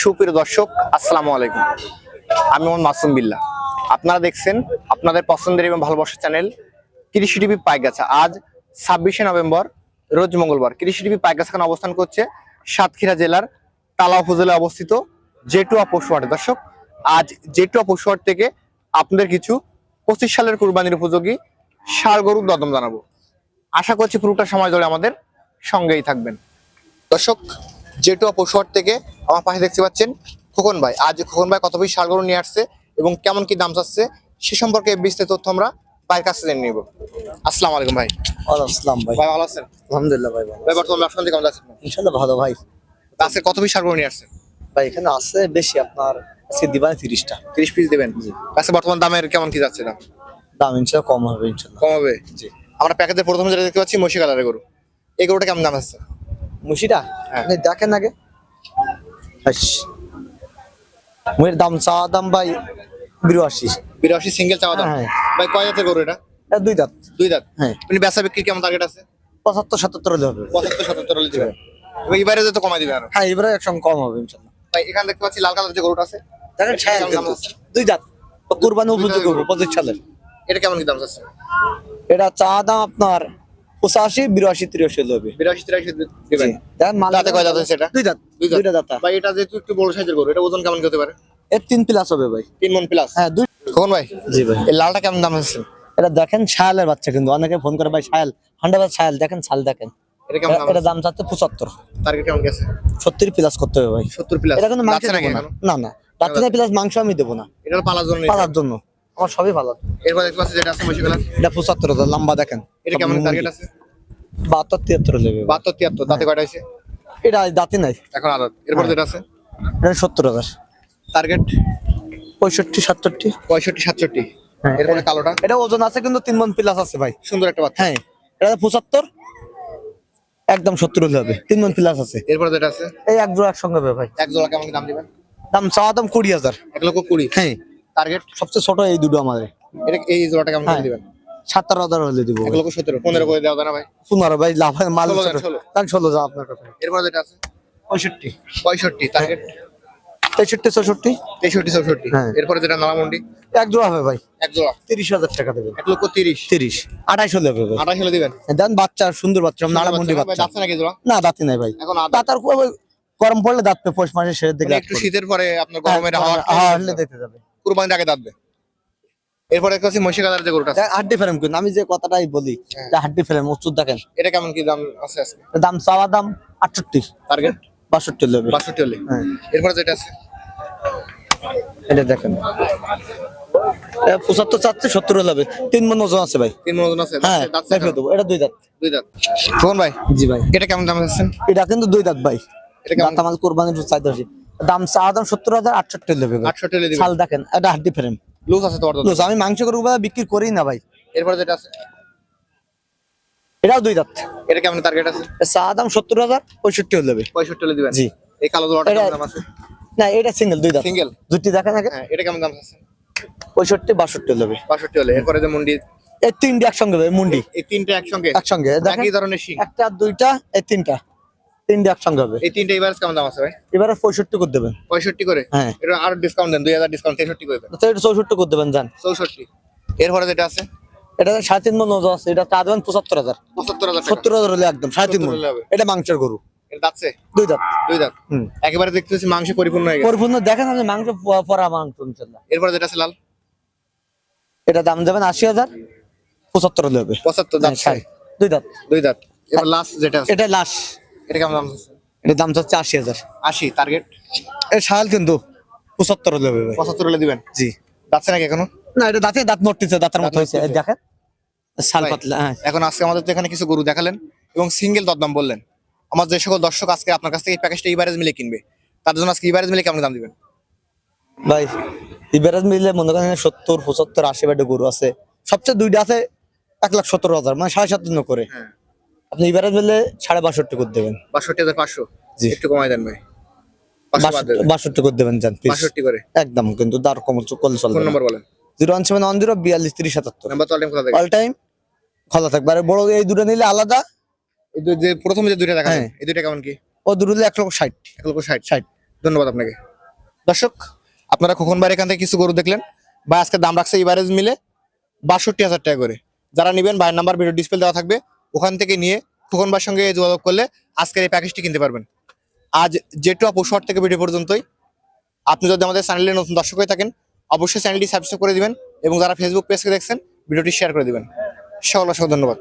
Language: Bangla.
সুপ্রিয় দর্শক, আসসালামু আলাইকুম। আমি মোহাম্মদ মাসুম বিল্লাহ আপনারা দেখছেন আপনাদের পছন্দের এবং ভালোবাসার চ্যানেল কৃষি টিভি পাইগাছা। আজ ছাব্বিশে নভেম্বর, রোজ মঙ্গলবার। কৃষি টিভি পাইগাছা খান অবস্থান করছে সাতক্ষীরা জেলার তালা উপজেলায় অবস্থিত জেটুয়া পশুহাট দর্শক, আজ জেটুয়া পশুহাট থেকে আপনাদের কিছু পঁচিশ সালের কুরবানির উপযোগী ষাড় গরুর দদম জানাব। আশা করছি পুরোটা সময় ধরে আমাদের সঙ্গেই থাকবেন। দর্শক জেটুয়া পশুহাট থেকে আমার পাশে দেখতে পাচ্ছেন খোকন ভাই। আজ খোকন ভাই কত পিস ষাড় গরু নিয়ে আসছে এবং কেমন কি দাম চাচ্ছে সে সম্পর্কে বিস্তারিত তথ্য আমরা ভাইয়ের কাছে জেনে নিব। আসসালামু আলাইকুম ভাই। আসসালাম ভাই। ভাই ভালো আছেন? আলহামদুলিল্লাহ ভাই ভাই বর্তমান ব্যবসা কেমন যাচ্ছে? ইনশাল্লাহ ভালো ভাই। আজকে কত পিস ষাড় গরু নিয়ে আসছেন ভাই এখানে আছে বেশি আপনার আজকে দিবানে তিরিশটা। তিরিশ পিস দেবেন? আজকে বর্তমান দামের কেমন কি যাচ্ছে দাম? দাম ইনশাল্লাহ কম হবে ইনশাল্লাহ কম হবে? জি। আমরা প্যাকেজের প্রথমে যেটা দেখতে পাচ্ছি মসি কালারের গরু। এই গরুটা কেমন দাম আছে? মুশিটা হ্যাঁ। আপনি দেখেন আগে। মুয়ের দাম চাওয়া দাম ভাই বিরাশি। বিরাশি সিঙ্গেল চাওয়া দাম। হ্যাঁ। ভাই কয় জাতের গরু এটা? এটা দুই দাঁত দুই দাঁত হ্যাঁ। আপনি বেচা বিক্রি কেমন টার্গেট আছে? পঁচাত্তর সাতাত্তর হলে হবে। পঁচাত্তর সত্তর হলে দিবেন। এবার তো কমাই দিবেন আরও। হ্যাঁ এবারে একসঙ্গে কম হবে ইনশাল্লাহ। ভাই এখানে দেখতে পাচ্ছি লাল কালার যে গরুটা আছে দেখেন দুই দাঁত কুরবানি উপযোগী গরু। পঁচিশ সালের। এটা কেমন কি দাম আছে এটা চা দাম আপনার পঁচাশি বিরাশি তিরাশি হবে বিরাশি তিরাশি দিবেন। দাঁতে কয় দাঁত আছে এটা? দুই দাঁত দুই দাঁত। দাঁতা ভাই এটা যেহেতু একটু বড় সাইজের গরু এটা ওজন কেমন হতে পারে? এর তিন প্লাস হবে ভাই। তিন মন প্লাস? হ্যাঁ দুই কখন ভাই জি ভাই। এই লালটা কেমন দাম আছে? এটা দেখেন ছায়ালের বাচ্চা কিন্তু। অনেকে ফোন করে ভাই ছায়াল হান্ড্রেড ছায়াল দেখেন ছাল দেখেন। এটা কেমন দাম এটা দাম চাচ্ছে পঁচাত্তর। টার্গেট কেমন গেছে? সত্তর প্লাস করতে হবে ভাই। সত্তর প্লাস। এটা কিন্তু মাংস না না। রাত্রে প্লাস মাংস আমি দেবো না। এটা পালার জন্য পালার জন্য। আমার সবই ভালো। এরপর দেখতে পাচ্ছি যেটা আছে এটা পঁচাত্তর হাজার লম্বা দেখেন। এটা কেমন টার্গেট আছে? বাহাত্তর তিয়াত্তর লেবে বাহাত্তর তিয়াত্তর দাঁতে কয়টা আছে এটা দাঁতি নাই। এখন আদাত। এরপর যেটা আছে? এটা সত্তর হাজার। টার্গেট পঁয়ষট্টি সাতষট্টি। পঁয়ষট্টি সাতষট্টি। হ্যাঁ, এরপরে কালোটা? এটা ওজন আছে কিন্তু তিন মন প্লাস আছে ভাই। সুন্দর একটা বাচ্চা। হ্যাঁ। এটা পঁচাত্তর। একদম সত্তর হলে হবে। তিন মন প্লাস আছে। এরপরে যেটা আছে? এই এক জোড়া একসঙ্গে হবে ভাই। এক জোড়া কেমন দাম দিবেন? দাম চাওয়া দাম কুড়ি হাজার। এক লক্ষ কুড়ি। হ্যাঁ। টার্গেট সবচেয়ে ছোট এই দুটো আমাদের। এটা এই জোড়াটা কেমন হ্যাঁ। করে দিবেন? সাতার হাজার হলে দিব। এক লক্ষ সতেরো। পনেরো করে দেওয়া যায় না ভাই? পনেরো ভাই লাভ মাল। তাহলে ষোলো যা আপনার কথা এরপরে যেটা আছে? পঁয়ষট্টি। পঁয়ষট্টি টার্গেট তেষট্টি চৌষট্টি। তেষট্টি চৌষট্টি। হ্যাঁ। এরপরে যেটা নালামন্ডি এক জোড়া হবে ভাই। এক জোড়া। তিরিশ হাজার টাকা দেবেন। এক লক্ষ তিরিশ। তিরিশ। আঠাইশ হলে হবে আঠাশ হলে দিবেন? দেন বাচ্চা সুন্দর বাচ্চা নাড়া মন্ডি বাচ্চা। নাকি জোড়া? না দাঁতি নাই ভাই। এখন আদা। দাঁত আর খুব ওই গরম পড়লে দাঁত পে পৌষ মাসের শেষের দিকে মানে একটু শীতের পরে আপনার গরমের হ্যাঁ, হাওয়া হাওয়া হলে দেখতে যাবে। কুরবানির আগে দাঁতবে এরপরে একটা হচ্ছে মহিষী কালার যে গরুটা আছে, হাড্ডি ফ্রেম কিন্তু আমি যে কথাটাই বলি হ্যাঁ। যে হাড্ডি ফ্রেম দেখেন। এটা কেমন কি দাম আছে আজকে? দাম চাওয়া দাম আটষট্টি। টার্গেট বাষট্টি লেবে বাষট্টি হলে। হ্যাঁ। এরপরে যেটা আছে? এটা দেখেন। পঁচাত্তর চাচ্ছে সত্তর হলে তিন মন ওজন আছে ভাই। তিন ওজন আছে। হ্যাঁ দাঁত আছে দেখে কেমন? দেবো। এটা দুই দাঁত। দুই দাঁত। ভাই জি ভাই। এটা কেমন দাম আছে? এটা কিন্তু দুই দাঁত ভাই। এটা কেমন? দাঁত আমার কোরবানির চাইতে দাম চাওয়া দাম সত্তর হাজার লেবে ভাই আটষট্টি হলে দিবেন চাল দেখেন এটা হাড্ডি ফ্রেম লুজ আছে তোমার লুজ, আমি মাংস করব বিক্রি করি না ভাই। এরপরে যেটা আছে? এটাও দুই দাঁত। এটা কেমন টার্গেট আছে? চা দাম সত্তর হাজার পঁয়ষট্টি হলে হবে পঁয়ষট্টি হলে দিবেন? জি। এই কালো জোড়াটা দাম আছে? না এটা সিঙ্গেল দুই দাঁত। সিঙ্গেল দুটি আগে। হ্যাঁ এটা কেমন দাম আছে? পঁয়ষট্টি বাষট্টি হলে হবে বাষট্টি হলে। এরপরে যে মুন্ডি? এই তিনটি একসঙ্গে মুন্ডি। এই তিনটে একসঙ্গে? একসঙ্গে। একই ধরনের একটা দুইটা এই তিনটা। তিনটা একসঙ্গে হবে। এই তিনটে এবার কেমন দাম আছে ভাই? এবারে পঁয়ষট্টি করে দেবেন। পঁয়ষট্টি করে? হ্যাঁ। এটা আর ডিসকাউন্ট দেন দুই হাজার ডিসকাউন্ট তেষট্টি করে দেন। তো এটা চৌষট্টি করে দেবেন যান। চৌষট্টি। এরপরে যেটা আছে? এটা সাড়ে তিন মন আছে এটা চা দেবেন পঁচাত্তর হাজার। পঁচাত্তর হাজার সত্তর হাজার হলে একদম সাড়ে তিন মন। 70 হলে হবে। এটা মাংসের গরু। যাচ্ছে দুই দাঁত। দুই দাঁত। হুম। একেবারে দেখতেছি মাংস পরিপূর্ণ হয়ে গেছে। পরিপূর্ণ দেখেন আপনি মাংস পরা মাংস ইনশাল্লাহ। এরপরে যেটা আছে লাল? এটা দাম দেবেন আশি হাজার পঁচাত্তর হলে হবে। পঁচাত্তর দাঁত হ্যাঁ। দুই দাঁত। দুই দাঁত। এবার লাস্ট যেটা আছে? এটা লাশ। এটা কেমন দাম এটা দাম হচ্ছে আশি হাজার। আশি টার্গেট এটা শাল কিন্তু পঁচাত্তর হলে হবে পঁচাত্তর হলে দিবেন? জি। যাচ্ছে নাকি এখনও? না এটা দাঁতে দাঁত নড়তেছে দাঁতের মতো হয়েছে। দেখেন শাল পাতলা হ্যাঁ। এখন আজকে আমাদের তো এখানে কিছু গরু দেখালেন এবং সিঙ্গেল দরদাম বললেন। আমার যে সকল দর্শক আজকে আপনার কাছ থেকে এই প্যাকেজটা ইবারেজ মিলে কিনবে তার জন্য আজকে ইভারেজ মিলে কেমন দাম দিবেন? ভাই ইবেরাজ মিলে মনে করেন সত্তর পঁচাত্তর আশি ব্যাটে গরু আছে। সবচেয়ে দুইটা আছে এক লাখ সত্তর হাজার মানে সাড়ে সাত করে। হ্যাঁ। আপনি ইবেরাজ মিলে সাড়ে বাষট্টি করে দেবেন। বাষট্টি হাজার পাঁচশো। একটু কমাই দেন ভাই। বাষট্টি করে দেবেন জান বাষট্টি করে। একদম কিন্তু দার কম করলে ফোন নম্বর বলেন। Zero one seven one zero বিয়াল্লিশ তিরিশ সাতাত্তর। নাম্বার তো অলরেডি কোথা থেকে? অল টাইম খোলা থাকবে। আর বড় এই দুটো নিলে আলাদা। এই যে প্রথমে যে দুইটা দেখালেন হ্যাঁ। এই দুইটা কেমন কি? ও দুটো নিলে এক লক্ষ ষাট। এক লক্ষ ষাট। ষাট। ধন্যবাদ আপনাকে। দর্শক আপনারা খোকন ভাইয়ের এখান থেকে কিছু গরু দেখলেন? ভাই আজকে দাম রাখছে ইভারেজ মিলে বাষট্টি হাজার টাকা করে। যারা নেবেন ভাইয়ের নাম্বার ভিডিও ডিসপ্লে দেওয়া থাকবে। ওখান থেকে নিয়ে খোকনবার সঙ্গে যোগাযোগ করলে আজকের এই প্যাকেজটি কিনতে পারবেন। আজ জেটু আপু শর্ট থেকে ভিডিও পর্যন্তই। আপনি যদি আমাদের চ্যানেলে নতুন দর্শক হয়ে থাকেন, অবশ্যই চ্যানেলটি সাবস্ক্রাইব করে দিবেন এবং যারা ফেসবুক পেজকে দেখছেন ভিডিওটি শেয়ার করে দিবেন। সকল অসংখ্য ধন্যবাদ।